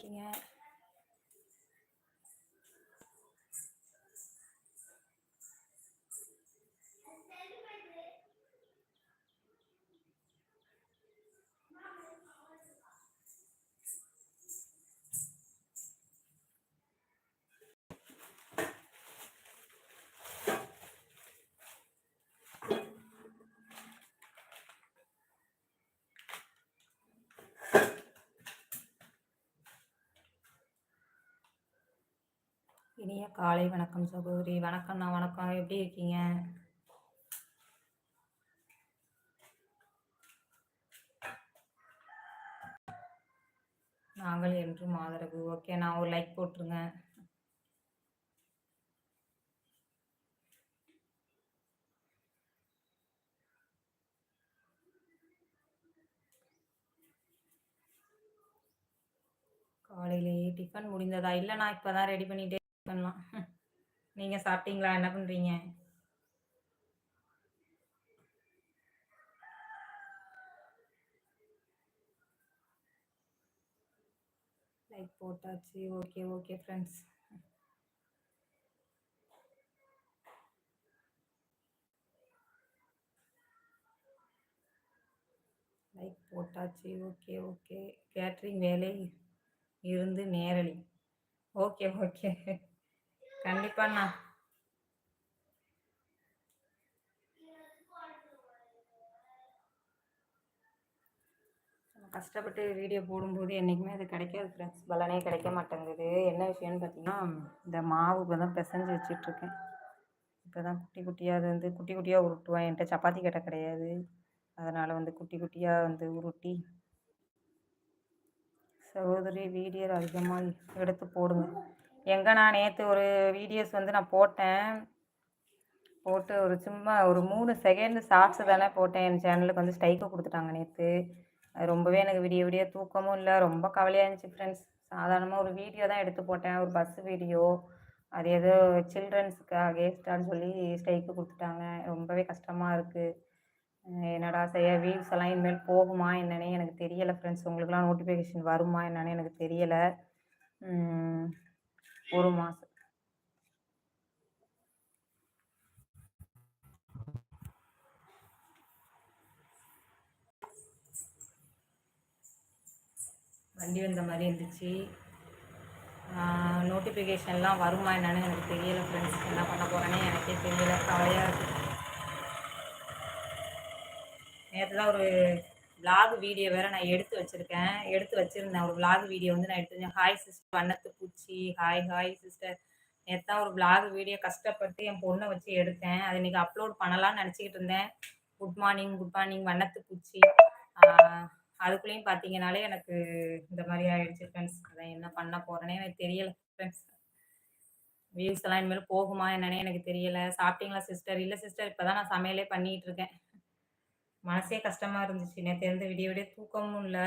இருக்கீங்க இனிய காலை வணக்கம் சகோதரி. வணக்கம்ண்ணா வணக்கம். எப்படி இருக்கீங்க? நாங்கள் என்றும் ஆதரவு. ஓகே நான் ஒரு லைக் போட்டுருங்க. காலையிலேயே டிஃபன் முடிந்ததா? இல்லை நான் இப்போ தான் ரெடி பண்ணிகிட்டே பண்ணலாம். நீங்கள் சாப்பிட்டீங்களா? என்ன பண்ணுறீங்க லைக் போட்டாச்சு. ஓகே ஓகே ஃப்ரெண்ட்ஸ் லைக் போட்டாச்சு. ஓகே ஓகே கேட்ரிங் வேலை இருந்து நேரலி. Okay okay கண்டிப்பாண்ணா. கஷ்டப்பட்டு வீடியோ போடும்போது என்றைக்குமே அது கிடைக்காது ஃப்ரெண்ட்ஸ் பலனே கிடைக்க மாட்டேங்குது. என்ன விஷயம்னு பார்த்தீங்கன்னா இந்த மாவு இப்போ தான் பிசைஞ்சு வச்சிட்ருக்கேன். இப்போ தான் குட்டி குட்டியாக அது வந்து குட்டி குட்டியாக உருட்டுவேன். என்கிட்ட சப்பாத்தி கட்டை கிடையாது. அதனால் வந்து குட்டி குட்டியாக வந்து உருட்டி சகோதரி வீடியோ அதிகமாக எடுத்து போடுங்க. எங்கே நான் நேற்று ஒரு வீடியோஸ் வந்து நான் போட்டேன். போட்டு ஒரு சும்மா ஒரு மூணு செகண்ட் ஷார்ட்ஸ் தானே போட்டேன். என் சேனலுக்கு வந்து ஸ்ட்ரைக்கு கொடுத்துட்டாங்க நேற்று அது ரொம்பவே எனக்கு விடிய விடிய தூக்கமும் இல்லை. ரொம்ப கவலையாக இருந்துச்சு ஃப்ரெண்ட்ஸ் சாதாரணமாக ஒரு வீடியோ தான் எடுத்து போட்டேன். ஒரு பஸ் வீடியோ அது ஏதோ சில்ட்ரன்ஸுக்கு அகேன்ஸ்டான்னு சொல்லி ஸ்ட்ரைக்கு கொடுத்துட்டாங்க. ரொம்பவே கஷ்டமாக இருக்குது என்னடா செய்ய? வீவ்ஸ் எல்லாம் இனிமேல் போகுமா என்னன்னே எனக்கு தெரியலை ஃப்ரெண்ட்ஸ் உங்களுக்குலாம் நோட்டிஃபிகேஷன் வருமா என்னன்னு எனக்கு தெரியலை. ஒரு மாதம் வண்டி வந்த மாதிரி இருந்துச்சு. நோட்டிஃபிகேஷன்லாம் வருமா என்னன்னு எனக்கு தெரியலை ஃப்ரெண்ட்ஸ் என்ன பண்ண போகிறேன்னே எனக்கே தெரியலை. கவலையாக இருக்குது நேற்று தான் ஒரு விலாக் வீடியோ வேறு நான் எடுத்து வச்சிருக்கேன். எடுத்து வச்சுருந்தேன். ஒரு விலாக் வீடியோ வந்து நான் எடுத்து ஹாய் சிஸ்டர் வண்ணத்து பூச்சி ஹாய் ஹாய் சிஸ்டர் நேற்று ஒரு விலாக் வீடியோ கஷ்டப்பட்டு என் பொண்ணை வச்சு எடுத்தேன். அதை இன்றைக்கி அப்லோட் பண்ணலாம்னு நினச்சிக்கிட்டு இருந்தேன். குட் மார்னிங் குட் மார்னிங் வண்ணத்து பூச்சி அதுக்குள்ளேயும் பார்த்தீங்கனாலே எனக்கு இந்த மாதிரி ஆயிடுச்சு ஃப்ரெண்ட்ஸ் அதை என்ன பண்ண போகிறேனே எனக்கு தெரியலை ஃப்ரெண்ட்ஸ் வியூஸ் எல்லாம் இனிமேல் போகுமா என்னன்னே எனக்கு தெரியலை. சாப்பிட்டீங்களா சிஸ்டர் இல்லை சிஸ்டர் இப்போ தான் நான் சமையலே பண்ணிகிட்டு இருக்கேன். மனசே கஷ்டமாக இருந்துச்சு. நேற்று எந்த விடிய விடிய தூக்கமும் இல்லை.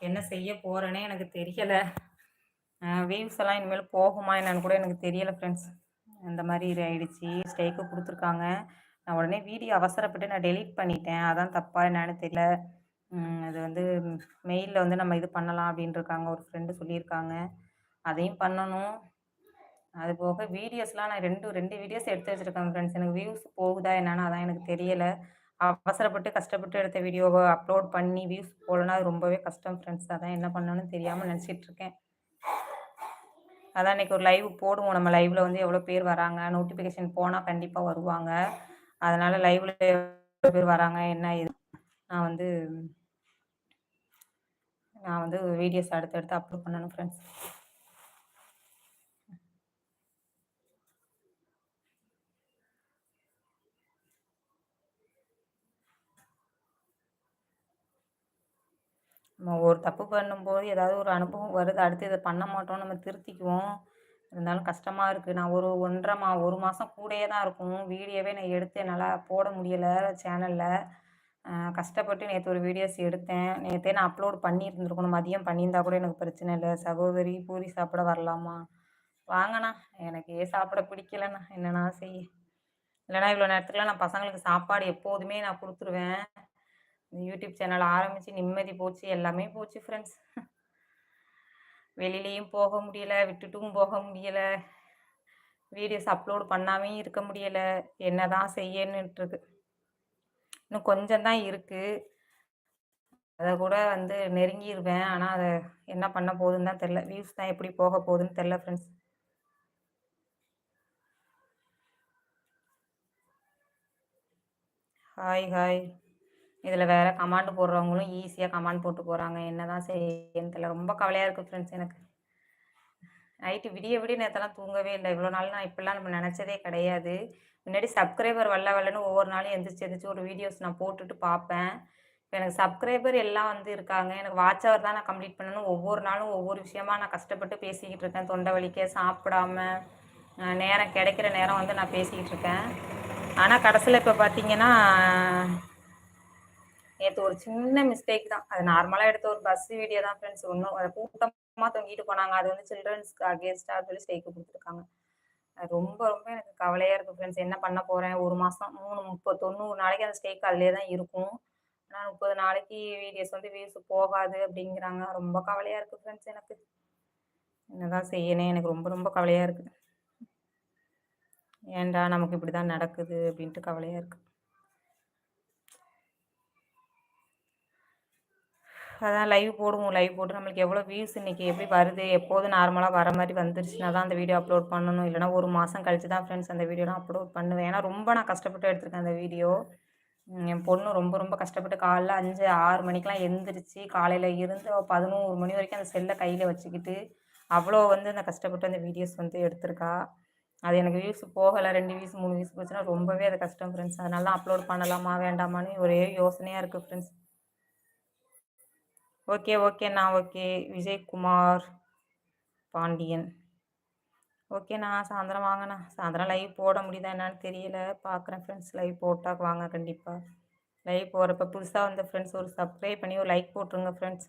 என்ன செய்ய போகிறேனே எனக்கு தெரியலை. வேவ்ஸ் எல்லாம் இனிமேல் போகுமா என்னன்னு கூட எனக்கு தெரியலை ஃப்ரெண்ட்ஸ் அந்த மாதிரி இது ஆயிடுச்சு. ஸ்டேக்கு கொடுத்துருக்காங்க. நான் உடனே வீடியோ அவசரப்பட்டு நான் டெலீட் பண்ணிட்டேன். அதான் தப்பாக என்னன்னு தெரியல. அது வந்து மெயிலில் வந்து நம்ம இது பண்ணலாம் அப்படின்ட்டுருக்காங்க ஒரு ஃப்ரெண்டு சொல்லியிருக்காங்க. அதையும் பண்ணணும். அது போக வீடியோஸ்லாம் நான் ரெண்டு ரெண்டு வீடியோஸ் எடுத்து வச்சுருக்கேன் ஃப்ரெண்ட்ஸ் எனக்கு வியூஸ் போகுதா என்னன்னு அதான் எனக்கு தெரியலை. அவசரப்பட்டு கஷ்டப்பட்டு எடுத்த வீடியோவை அப்லோட் பண்ணி வியூஸ் போடலன்னா அது ரொம்பவே கஷ்டம் ஃப்ரெண்ட்ஸ் அதான் என்ன பண்ணணும்னு தெரியாமல் நினச்சிட்டு இருக்கேன். அதான் இன்றைக்கி ஒரு லைவ் போடுவோம். நம்ம லைவில் வந்து எவ்வளோ பேர் வராங்க நோட்டிஃபிகேஷன் போனால் கண்டிப்பாக வருவாங்க. அதனால் லைவில் எவ்வளோ பேர் வராங்க என்ன இது நான் வந்து நான் வந்து வீடியோஸ் அடுத்தடுத்து அப்லோட் பண்ணணும் ஃப்ரெண்ட்ஸ் நம்ம ஒரு தப்பு பண்ணும்போது ஏதாவது ஒரு அனுபவம் வருது அடுத்து இதை பண்ண மாட்டோம் நம்ம திருத்திக்குவோம். இருந்தாலும் கஷ்டமாக இருக்குது நான் ஒரு ஒன்றரை மா ஒரு மாதம் கூடயே தான் இருக்கும். வீடியோவே நான் எடுத்து என்னால் போட முடியலை சேனலில் கஷ்டப்பட்டு நேற்று ஒரு வீடியோஸ் எடுத்தேன். நேற்றே நான் அப்லோட் பண்ணியிருந்துருக்கணும். மதியம் பண்ணியிருந்தா கூட எனக்கு பிரச்சனை இல்லை. சகோதரி பூரி சாப்பிட வரலாமா? வாங்கண்ணா. எனக்கு ஏன் சாப்பிட பிடிக்கலண்ணா? என்னண்ணா செய்ய? இல்லைனா இவ்வளோ நேரத்துக்குலாம் நான் பசங்களுக்கு சாப்பாடு எப்போதுமே நான் கொடுத்துருவேன். யூடியூப் சேனல் ஆரம்பித்து நிம்மதி போச்சு எல்லாமே போச்சு ஃப்ரெண்ட்ஸ் வெளியிலையும் போக முடியல விட்டுட்டும் போக முடியலை. வீடியோஸ் அப்லோடு பண்ணாமே இருக்க முடியலை. என்ன தான் செய்யணுன்ட்டுருக்கு இன்னும் கொஞ்சம் தான் இருக்குது அதை கூட வந்து நெருங்கிடுவேன் ஆனால் அதை என்ன பண்ண போகுதுன்னு தான் தெரில வியூஸ் தான் எப்படி போக போகுதுன்னு தெரில ஃப்ரெண்ட்ஸ் ஹாய் ஹாய் இதில் வேறு கமாண்ட் போடுறவங்களும் ஈஸியாக கமாண்ட் போட்டு போகிறாங்க என்ன தான் செய்யன்னு தெரியல. ரொம்ப கவலையாக இருக்குது ஃப்ரெண்ட்ஸ் எனக்கு. நைட்டு விடிய விடிய நேரத்தெல்லாம் தூங்கவே இல்லை. இவ்வளோ நாள் நான் இப்படிலாம் நம்ம நினச்சதே கிடையாது. முன்னாடி சப்ஸ்கிரைபர் வரல வரலன்னு ஒவ்வொரு நாளும் எந்திரிச்சு எந்திரிச்சு ஒரு வீடியோஸ் நான் போட்டுட்டு பார்ப்பேன். இப்போ எனக்கு சப்ஸ்கிரைபர் எல்லாம் வந்து இருக்காங்க. எனக்கு வாட்ச் அவர் தான் நான் கம்ப்ளீட் பண்ணணும். ஒவ்வொரு நாளும் ஒவ்வொரு விஷயமா நான் கஷ்டப்பட்டு பேசிக்கிட்டு இருக்கேன். தொண்டை வலிக்க சாப்பிடாம நேரம் கிடைக்கிற நேரம் வந்து நான் பேசிக்கிட்டு இருக்கேன். ஆனால் கடைசியில் இப்போ பார்த்தீங்கன்னா நேற்று ஒரு சின்ன மிஸ்டேக் தான். அது நார்மலாக எடுத்த ஒரு பஸ் வீடியோ தான் ஃப்ரெண்ட்ஸ் ஒன்றும் அதை கூட்டமாக தொங்கிட்டு போனாங்க. அது வந்து சில்ட்ரன்ஸ்க்கு அகேன்ஸ்டாக சொல்லி ஸ்டேக்கு கொடுத்துருக்காங்க. ரொம்ப ரொம்ப எனக்கு கவலையாக இருக்குது ஃப்ரெண்ட்ஸ் என்ன பண்ண போகிறேன் ஒரு மாதம் மூணு முப்பது தொண்ணூறு நாளைக்கு அந்த ஸ்டேக் அதிலே தான் இருக்கும். ஆனால் முப்பது நாளைக்கு வீடியோஸ் வந்து வியூஸ் போகாது அப்படிங்கிறாங்க. ரொம்ப கவலையாக இருக்குது ஃப்ரெண்ட்ஸ் எனக்கு. என்னதான் செய்யணும் எனக்கு ரொம்ப ரொம்ப கவலையாக இருக்குது ஏன்டா நமக்கு இப்படி தான் நடக்குது அப்படின்ட்டு கவலையாக இருக்குது அதான் லைவ் போடுவோம் லைவ் போட்டு நம்மளுக்கு எவ்வளோ வியூஸ் இன்றைக்கி எப்படி வருது எப்போதும் நார்மலாக வர மாதிரி வந்துருச்சுன்னா தான் அந்த வீடியோ அப்லோட் பண்ணணும். இல்லைனா ஒரு மாதம் கழிச்சு தான் ஃப்ரெண்ட்ஸ் அந்த வீடியோலாம் அப்லோட் பண்ணுவேன். ஏன்னா ரொம்ப நான் கஷ்டப்பட்டு எடுத்திருக்கேன் அந்த வீடியோ என் பொண்ணு ரொம்ப ரொம்ப கஷ்டப்பட்டு காலைல அஞ்சு ஆறு மணிக்கெலாம் எந்திரிச்சு காலையில் இருந்து பதினோரு மணி வரைக்கும் அந்த செல்லை கையில் வச்சுக்கிட்டு அவ்வளோ வந்து அந்த கஷ்டப்பட்டு அந்த வீடியோஸ் வந்து எடுத்திருக்கா. அது எனக்கு வியூஸ் போகலை ரெண்டு வியூஸ் மூணு வியூஸ் போச்சுன்னா ரொம்பவே அது கஷ்டம் ஃப்ரெண்ட்ஸ் அதனால அப்லோட் பண்ணலாமா வேண்டாமான்னு ஒரே யோசனையாக இருக்குது ஃப்ரெண்ட்ஸ் ஓகே ஓகேண்ணா ஓகே. விஜயகுமார் பாண்டியன். ஓகேண்ணா சாயந்தரம் வாங்கண்ணா சாயந்தரம் லைவ் போட முடியுதா என்னன்னு தெரியல. பார்க்குறேன் ஃப்ரெண்ட்ஸ் லைவ் போட்டால் வாங்க கண்டிப்பாக லைவ் போகிறப்ப புதுசாக வந்த ஃப்ரெண்ட்ஸ் ஒரு சப்ஸ்கிரைப் பண்ணி ஒரு லைக் போட்டுருங்க ஃப்ரெண்ட்ஸ்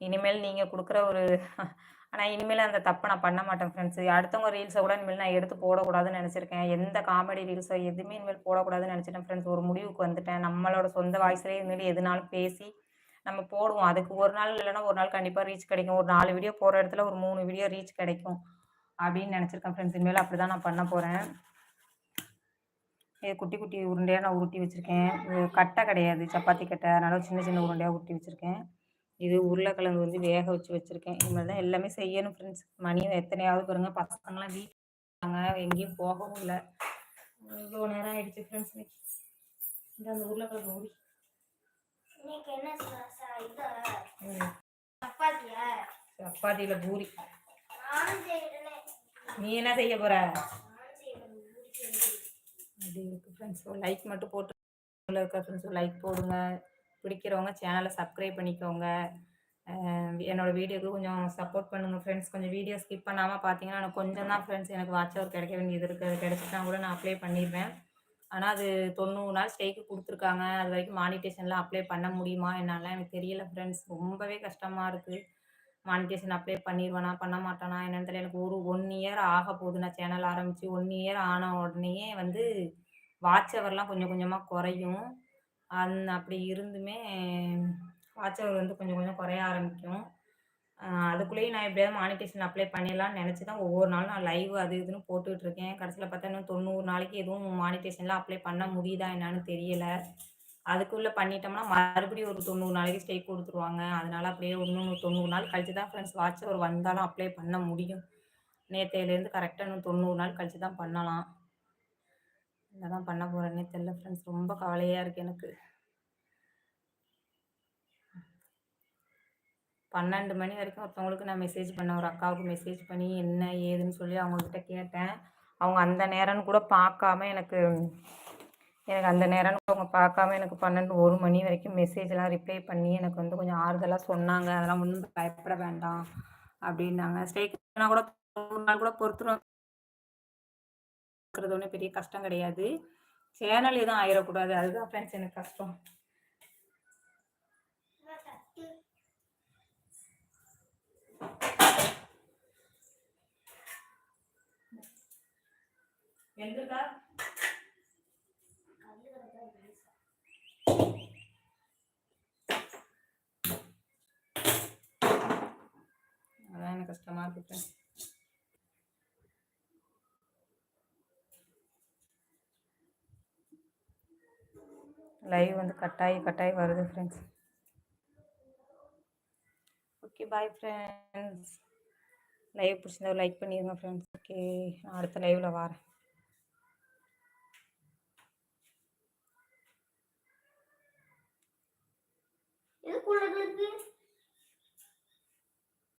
இனிமேல் நீங்கள் கொடுக்குற ஒரு ஆனால் இனிமேல் அந்த தப்பை நான் பண்ண மாட்டேன் ஃப்ரெண்ட்ஸ் அடுத்தவங்க ரீல்ஸை கூட இனிமேல் நான் எடுத்து போடக்கூடாதுன்னு நினச்சிருக்கேன். எந்த காமெடி ரீல்ஸோ எதுவுமே இனிமேல் போடக்கூடாதுன்னு நினச்சிட்டேன் ஃப்ரெண்ட்ஸ் ஒரு முடிவுக்கு வந்துட்டேன். நம்மளோட சொந்த வாய்ஸ்லேயே இனிமேல் எதுனாலும் பேசி நம்ம போடுவோம். அதுக்கு ஒரு நாள் இல்லைன்னா ஒரு நாள் கண்டிப்பாக ரீச் கிடைக்கும். ஒரு நாலு வீடியோ போகிற இடத்துல ஒரு மூணு வீடியோ ரீச் கிடைக்கும் அப்படின்னு நினச்சிருக்கேன் ஃப்ரெண்ட்ஸ் இனிமேல் அப்படி தான் நான் பண்ண போகிறேன் இது குட்டி குட்டி உருண்டையாக நான் உருட்டி வச்சுருக்கேன். கட்டை கிடையாது சப்பாத்தி கட்டை. அதனால் சின்ன சின்ன உருண்டையாக உருட்டி வச்சுருக்கேன். இது உருளைக்கிழங்கு வந்து வேக வச்சு வச்சுருக்கேன். இனிமேல் தான் எல்லாமே செய்யணும் ஃப்ரெண்ட்ஸ் மணியும் எத்தனையாவது பாருங்கள் பசங்களாம் வீட்டில் எங்கேயும் போகவும் இல்லை. இவ்வளோ நேரம் ஆகிடுச்சு ஃப்ரெண்ட்ஸ் இந்த அந்த உருளைக்கிழங்கு ஊடி சப்பாத்தியில் பூரி. நீ என்ன செய்ய போற? அப்படி இருக்கு ஃப்ரெண்ட்ஸ் லைக் மட்டும் போட்டு. இருக்க ஃப்ரெண்ட்ஸ் லைக் போடுங்க. பிடிக்கிறவங்க சேனலை சப்ஸ்கிரைப் பண்ணிக்கோங்க. என்னோடய வீடியோக்கு கொஞ்சம் சப்போர்ட் பண்ணுங்கள் ஃப்ரெண்ட்ஸ் கொஞ்சம் வீடியோ ஸ்கிப் பண்ணாமல் பார்த்தீங்கன்னா எனக்கு கொஞ்சம் தான் ஃப்ரெண்ட்ஸ் எனக்கு வாட்ச் அவர் கிடைக்க வேண்டியது இருக்குது கிடைச்சிட்டா கூட நான் அப்ளை பண்ணிடுவேன். ஆனால் அது தொண்ணூறு நாள் ஸ்டேக்கு கொடுத்துருக்காங்க. அது வரைக்கும் மானிட்டேஷனில் அப்ளை பண்ண முடியுமா என்னால் எனக்கு தெரியல ஃப்ரெண்ட்ஸ் ரொம்பவே கஷ்டமாக இருக்குது மானிட்டேஷன் அப்ளை பண்ணிடுவேனா பண்ண மாட்டானா என்னென்னு தெரியல. எனக்கு ஒரு ஒன் இயர் ஆக போகுது. நான் சேனல் ஆரம்பித்து ஒன் இயர் ஆன உடனேயே வந்து வாட்ச் அவர்லாம் கொஞ்சம் கொஞ்சமாக குறையும். அந் அப்படி இருந்துமே வாட்சவர் வந்து கொஞ்சம் கொஞ்சம் குறைய ஆரம்பிக்கும். அதுக்குள்ளேயும் நான் எப்படியாவது மானிட்டேஷன் அப்ளை பண்ணிடலாம்னு நினச்சி தான் ஒவ்வொரு நாளும் நான் லைவ் அது இதுன்னு போட்டுட்ருக்கேன் கடைசியில் பார்த்தா இன்னும் தொண்ணூறு நாளைக்கு எதுவும் மானிட்டேஷன்லாம் அப்ளை பண்ண முடியுதா என்னான்னு தெரியல. அதுக்குள்ளே பண்ணிட்டோம்னா மறுபடியும் ஒரு தொண்ணூறு நாளைக்கு ஸ்டே கொடுத்துருவாங்க. அதனால் அப்படியே இன்னும் தொண்ணூறு நாள் கழிச்சு தான் ஃப்ரெண்ட்ஸ் வாட்ச் அவர் வந்தாலும் அப்ளை பண்ண முடியும். நேற்றையிலேருந்து கரெக்டாக இன்னும் தொண்ணூறு நாள் கழிச்சு தான் பண்ணலாம். என்னதான் பண்ண போகிறேன்னே தெரில ஃப்ரெண்ட்ஸ் ரொம்ப கவலையாக இருக்குது எனக்கு. பன்னெண்டு மணி வரைக்கும் ஒருத்தவங்களுக்கு நான் மெசேஜ் பண்ணேன். ஒரு அக்காவுக்கு மெசேஜ் பண்ணி என்ன ஏதுன்னு சொல்லி அவங்கக்கிட்ட கேட்டேன். அவங்க அந்த நேரம்னு கூட பார்க்காம எனக்கு எனக்கு அந்த நேரம்னு அவங்க பார்க்காம எனக்கு பன்னெண்டு ஒரு மணி வரைக்கும் மெசேஜ்லாம் ரிப்ளை பண்ணி எனக்கு வந்து கொஞ்சம் ஆறுதலாக சொன்னாங்க. அதெல்லாம் ஒன்றும் பயப்பட வேண்டாம் அப்படின்னாங்க. ஸ்டேக்னா கூட ஒரு நாள் கூட இருக்கிறது ஒன்றும் பெரிய கஷ்டம் கிடையாது. சேனல் எதுவும் ஆயிடக்கூடாது அதுதான் ஃப்ரெண்ட்ஸ் எனக்கு கஷ்டம். எந்திருக்கா அதான் எனக்கு கஷ்டமா இருக்கு. லைவ் வந்து கட்டாயி கட்டாயி வருது friends okay bye friends live பிடிச்சிருந்தா லைக் பண்ணிடுங்க ஃப்ரெண்ட்ஸ் ஓகே நான் அடுத்த லைவில் வரேன். எதுக்குள்ள இருக்கு?